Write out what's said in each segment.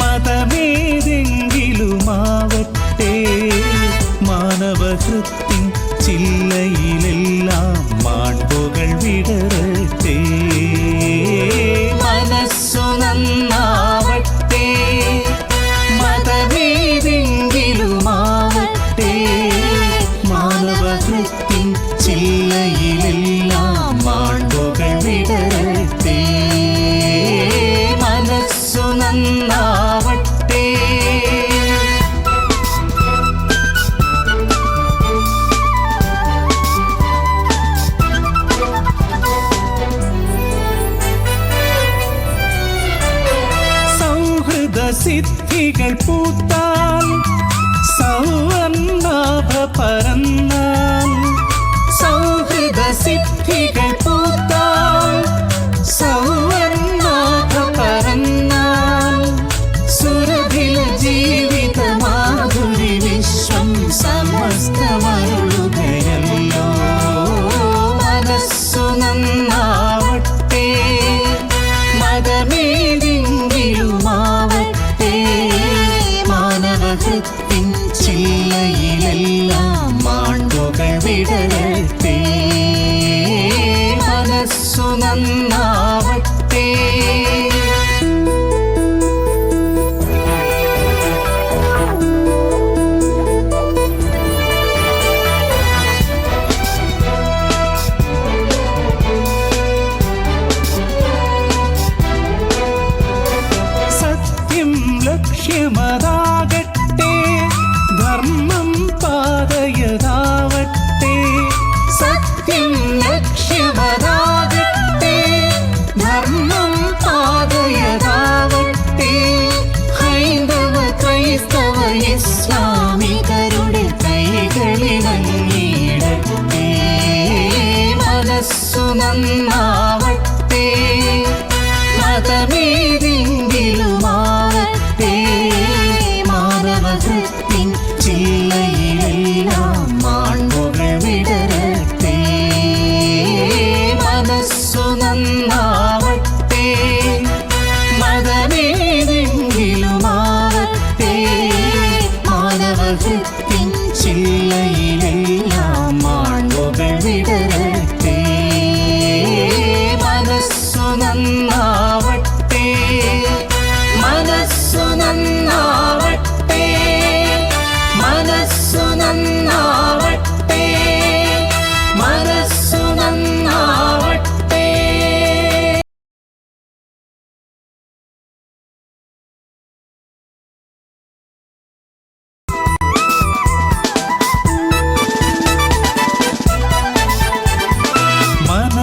മതമേതെങ്കിലുമാവട്ടെ. മാനവ ചില്ലയിൽ சித்திகள் பூத்தால் சௌவன்னாப பரந்த nanna വന്നാ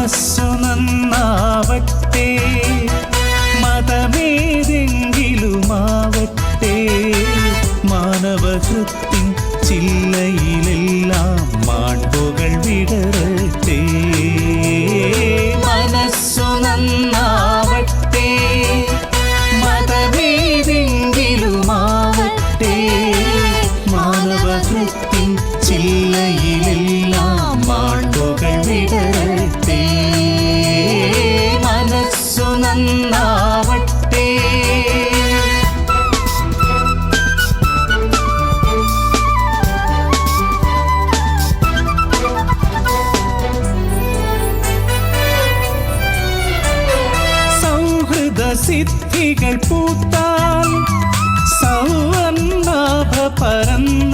മനസ്സു നന്നാവട്ടെ. മതമേതെങ്കിലുമാവട്ടെ. മാനവഹൃത്തിൻ ചില്ലയിലെല്ലാം മാൺപുകൾ വിടരട്ടെ. മനസ്സു നന്നാവട്ടെ. മതമേതെങ്കിലുമാവട്ടെ. മാനവഹൃത്തിൻ ചില്ല பூத்தால் சௌவன்னாப பரந்த